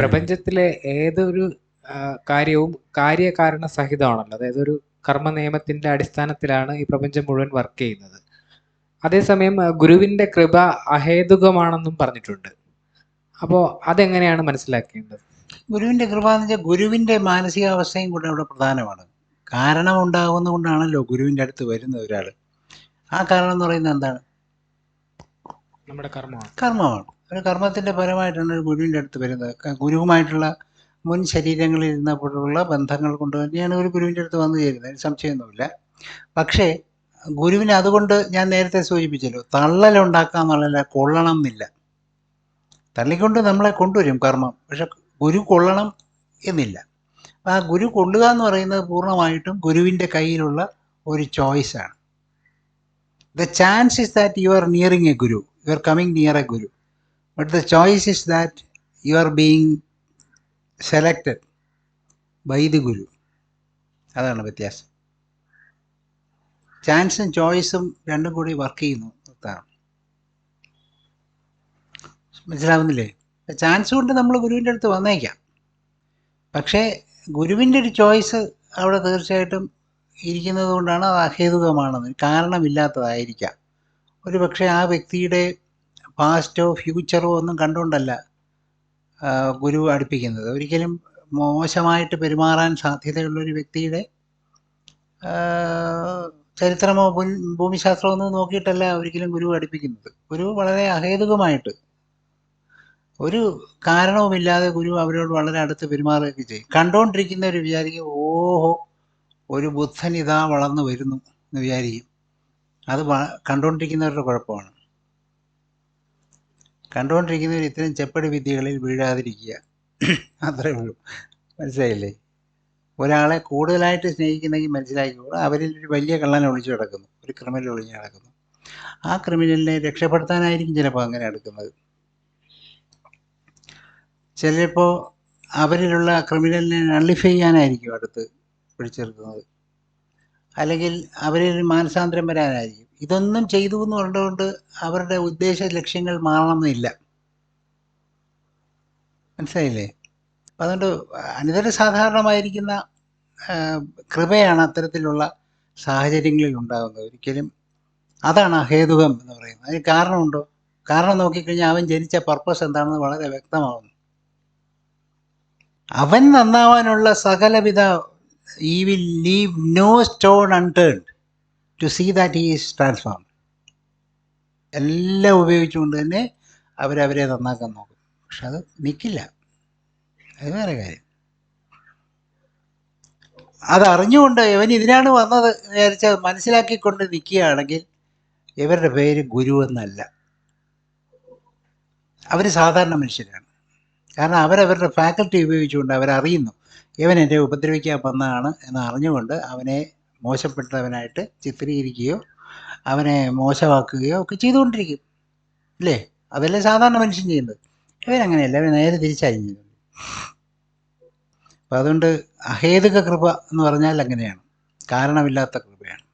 പ്രപഞ്ചത്തിലെ ഏതൊരു കാര്യവും കാര്യകാരണ സഹിതമാണല്ലോ. അതായത് ഒരു കർമ്മ നിയമത്തിന്റെ അടിസ്ഥാനത്തിലാണ് ഈ പ്രപഞ്ചം മുഴുവൻ വർക്ക് ചെയ്യുന്നത്. അതേസമയം ഗുരുവിന്റെ കൃപ അഹേതുകമാണെന്നും പറഞ്ഞിട്ടുണ്ട്. അപ്പോൾ അതെങ്ങനെയാണ് മനസ്സിലാക്കേണ്ടത്? ഗുരുവിന്റെ കൃപ എന്ന് വെച്ചാൽ ഗുരുവിന്റെ മാനസികാവസ്ഥയും കൂടെ അവിടെ പ്രധാനമാണ്. കാരണം ഉണ്ടാകുന്നതുകൊണ്ടാണല്ലോ ഗുരുവിന്റെ അടുത്ത് വരുന്ന ഒരാൾ ആ കാരണം എന്ന് പറയുന്നത് എന്താണ്? നമ്മുടെ കർമ്മമാണ്. കർമ്മമാണ്. ഒരു കർമ്മത്തിന്റെ പരമായിട്ടാണ് ഒരു ഗുരുവിന്റെ അടുത്ത് വരുന്നത്. ഗുരുവുമായിട്ടുള്ള മുൻ ശരീരങ്ങളിൽ ഇരുന്നപ്പോഴുള്ള ബന്ധങ്ങൾ കൊണ്ട് തന്നെയാണ് ഒരു ഗുരുവിന്റെ അടുത്ത് വന്നു ചേരുന്നത്. സംശയമൊന്നുമില്ല. പക്ഷേ ഗുരുവിന് അതുകൊണ്ട് ഞാൻ നേരത്തെ സൂചിപ്പിച്ചല്ലോ തള്ളലുണ്ടാക്കാൻ എന്നുള്ളതല്ല കൊള്ളണം എന്നില്ല തള്ളിക്കൊണ്ട് നമ്മളെ കൊണ്ടുവരും കർമ്മം. പക്ഷെ ഗുരു കൊള്ളണം എന്നില്ല. ആ ഗുരു കൊള്ളുക എന്ന് പറയുന്നത് പൂർണമായിട്ടും ഗുരുവിന്റെ കയ്യിലുള്ള ഒരു ചോയ്സാണ്. The chance is that you are nearing a guru you are coming near a guru but the choice is that you are being selected by the Guru. അതാണ് വ്യത്യാസം. ചാൻസും ചോയ്സും രണ്ടും കൂടി വർക്ക് ചെയ്യുന്നു. മനസ്സിലാവുന്നില്ലേ? ചാൻസ് കൊണ്ട് നമ്മൾ ഗുരുവിന്റെ അടുത്ത് വന്നേക്കാം. പക്ഷേ ഗുരുവിന്റെ ഒരു ചോയ്സ് അവിടെ തീർച്ചയായിട്ടും ഇരിക്കുന്നത് കൊണ്ടാണ് അത് അഹേതുകമാണെന്ന്. കാരണമില്ലാത്തതായിരിക്കാം. ഒരു പക്ഷേ ആ വ്യക്തിയുടെ പാസ്റ്റോ ഫ്യൂച്ചറോ ഒന്നും കണ്ടുകൊണ്ടല്ല ഗുരു അടുപ്പിക്കുന്നത്. ഒരിക്കലും മോശമായിട്ട് പെരുമാറാൻ സാധ്യതയുള്ള ഒരു വ്യക്തിയുടെ ചരിത്രമോ ഭൂമിശാസ്ത്രമോ ഒന്നും നോക്കിയിട്ടല്ല ഒരിക്കലും ഗുരു അടുപ്പിക്കുന്നത്. ഗുരു വളരെ അഹേതുകമായിട്ട് ഒരു കാരണവുമില്ലാതെ ഗുരു അവരോട് വളരെ അടുത്ത് പെരുമാറുകയൊക്കെ ചെയ്യും. കണ്ടുകൊണ്ടിരിക്കുന്ന ഒരു വിചാരിക്കും ഓഹോ ഒരു ബുദ്ധൻ ഇതാ വളർന്നു വരുന്നു എന്ന് വിചാരിക്കും. അത് കണ്ടുകൊണ്ടിരിക്കുന്നവരുടെ കുഴപ്പമാണ്. കണ്ടുകൊണ്ടിരിക്കുന്നവർ ഇത്തരം ചെപ്പടി വിദ്യകളിൽ വീഴാതിരിക്കുക. അത്രേ ഉള്ളൂ. മനസ്സിലായില്ലേ? ഒരാളെ കൂടുതലായിട്ട് സ്നേഹിക്കുന്നെങ്കിൽ മനസ്സിലാക്കിക്കോളൂ. അവരിൽ ഒരു വലിയ കള്ളനെ ഒളിച്ചു കിടക്കുന്നു ഒരു ക്രിമിനൽ ഒളിഞ്ഞു കിടക്കുന്നു ആ ക്രിമിനലിനെ രക്ഷപ്പെടുത്താനായിരിക്കും ചിലപ്പോൾ അങ്ങനെ എടുക്കുന്നത് ചിലപ്പോൾ അവരിലുള്ള ക്രിമിനലിനെ നള്ളിഫൈ ചെയ്യാനായിരിക്കും അടുത്ത് പിടിച്ചെടുക്കുന്നത്. അല്ലെങ്കിൽ അവരിൽ മാനസാന്തരം വരാനായിരിക്കും. ഇതൊന്നും ചെയ്തു എന്ന് പറഞ്ഞുകൊണ്ട് അവരുടെ ഉദ്ദേശ ലക്ഷ്യങ്ങൾ മാറണമെന്നില്ല. മനസ്സിലായില്ലേ? അതുകൊണ്ട് അനിതര സാധാരണമായിരിക്കുന്ന കൃപയാണ് അത്തരത്തിലുള്ള സാഹചര്യങ്ങളിൽ ഉണ്ടാകുന്നത്. ഒരിക്കലും അതാണ് അഹേതുകം എന്ന് പറയുന്നത്. അതിന് കാരണമുണ്ടോ? കാരണം നോക്കിക്കഴിഞ്ഞാൽ അവൻ ജനിച്ച പർപ്പസ് എന്താണെന്ന് വളരെ വ്യക്തമാവുന്നു. അവൻ നന്നാവാനുള്ള സകലവിധ ഈ will leave no stone unturned to see that is transform എല്ലാം ഉപയോഗിച്ചുകൊണ്ട് തന്നെ അവരവരെ നന്നാക്കാൻ നോക്കും. പക്ഷെ അത് നിൽക്കില്ല അത് വേറെ കാര്യം. അതറിഞ്ഞുകൊണ്ട് ഇവൻ ഇതിനാണ് വന്നത് വിചാരിച്ച മനസ്സിലാക്കിക്കൊണ്ട് നിൽക്കുകയാണെങ്കിൽ ഇവരുടെ പേര് ഗുരു എന്നല്ല. അവർ സാധാരണ മനുഷ്യരാണ്. കാരണം അവരവരുടെ ഫാക്കൽറ്റി ഉപയോഗിച്ചുകൊണ്ട് അവരറിയുന്നു. ഇവൻ എന്നെ ഉപദ്രവിക്കാൻ വന്നതാണ് എന്ന് അറിഞ്ഞുകൊണ്ട് അവനെ മോശപ്പെട്ടവനായിട്ട് ചിത്രീകരിക്കുകയോ അവനെ മോശമാക്കുകയോ ഒക്കെ ചെയ്തുകൊണ്ടിരിക്കും. അല്ലേ അതല്ലേ സാധാരണ മനുഷ്യൻ ചെയ്യുന്നത്? ഇവരങ്ങനെയല്ല അവർ നേരെ ചെയ്യുന്നത് അപ്പം അതുകൊണ്ട് അഹേതുക കൃപ എന്ന് പറഞ്ഞാൽ അങ്ങനെയാണ്. കാരണമില്ലാത്ത കൃപയാണ്.